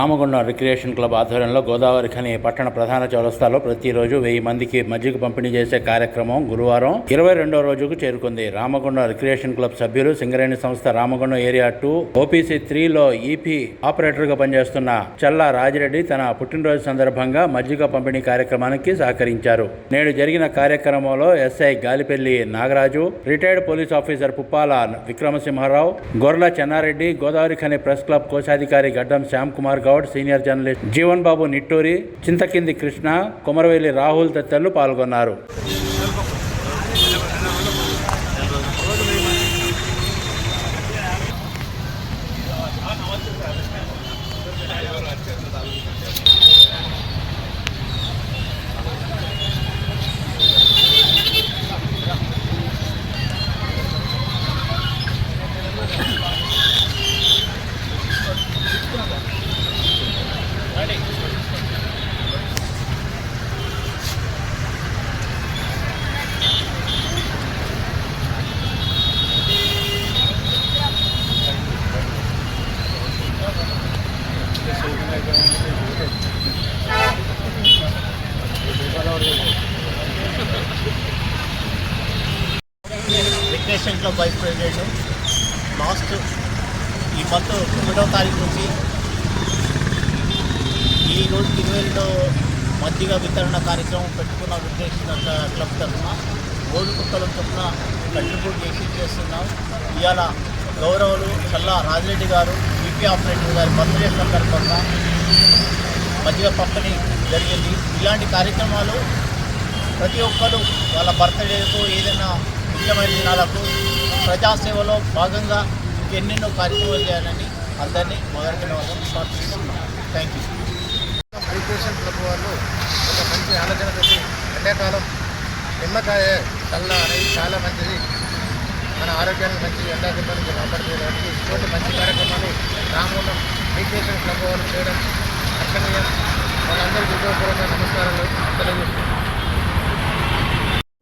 Ramagundam recreation club ఆధ్వర్యంలో గోదావరి ఖని పట్టణ ప్రధాన చౌరస్తాలో ప్రతిరోజు వెయ్యి మందికి మజ్జిగ పంపిణీ చేసే కార్యక్రమం గురువారం ఇరవై రెండో రోజుకు చేరుకుంది. రామగుండం రిక్రియేషన్ క్లబ్ సభ్యులు సింగరేణి సంస్థ రామగుండం ఏరియా టూ ఓపీసీ త్రీలో ఈపీ ఆపరేటర్గా పనిచేస్తున్న చల్లా రాజిరెడ్డి తన పుట్టినరోజు సందర్భంగా మజ్జిగ పంపిణీ కార్యక్రమానికి సహకరించారు. నేడు జరిగిన కార్యక్రమంలో SI Galipalli Nagaraju retired police officer Puppala Vikramasimharao Gorla Chennareddy Godavari Khani press club కోశాధికారి గడ్డం శ్యామ్ కుమార్ గౌడ్ సీనియర్ జర్నలిస్ట్ జీవన్ బాబు నిట్టూరి చింతకింది కృష్ణ కొమరవేలి రాహుల్ తదితరులు పాల్గొన్నారు. Recreation club vice president last ఈ మంత్ తొమ్మిదవ తారీఖు నుంచి ఈ రోజు తిరువేలిలో రెండో మధ్యగా వితరణ కార్యక్రమం పెట్టుకున్న ఉద్దేశించిన క్లబ్ తరఫున రోజు కుక్కల చొప్పున కంట్రిబ్యూట్ చేసి చేస్తున్నాం. ఇవాళ గౌరవులు చల్లా రాజిరెడ్డి గారు బీపీ ఆపరేటర్ గారి బర్త్డే సందర్భంగా మధ్య పంపిణీ జరిగింది. ఇలాంటి కార్యక్రమాలు ప్రతి ఒక్కరు వాళ్ళ బర్త్డేకు ఏదైనా ముఖ్యమైన దినాలకు ప్రజాసేవలో భాగంగా ఎన్నెన్నో కార్యక్రమాలు చేయాలని అందరినీ మొదటి వాళ్ళని థ్యాంక్ యూ రిక్రియేషన్ క్లబ్ వాళ్ళు ఒక మంచి ఆలోచనతోటి ఎండాకాలం నిమ్మకాయ చల్ల అనేది చాలా మంచిది. మన ఆరోగ్యానికి మంచి ఎండాకాలం నుంచి కాపాడుకోవడానికి ఇటువంటి మంచి కార్యక్రమాలు రామగుండం రిక్రియేషన్ క్లబ్ వాళ్ళు చేయడం హర్షణీయం మనందరికీ ఉద్యోగపూర్వక నమస్కారాలు తెలియజేస్తున్నాం.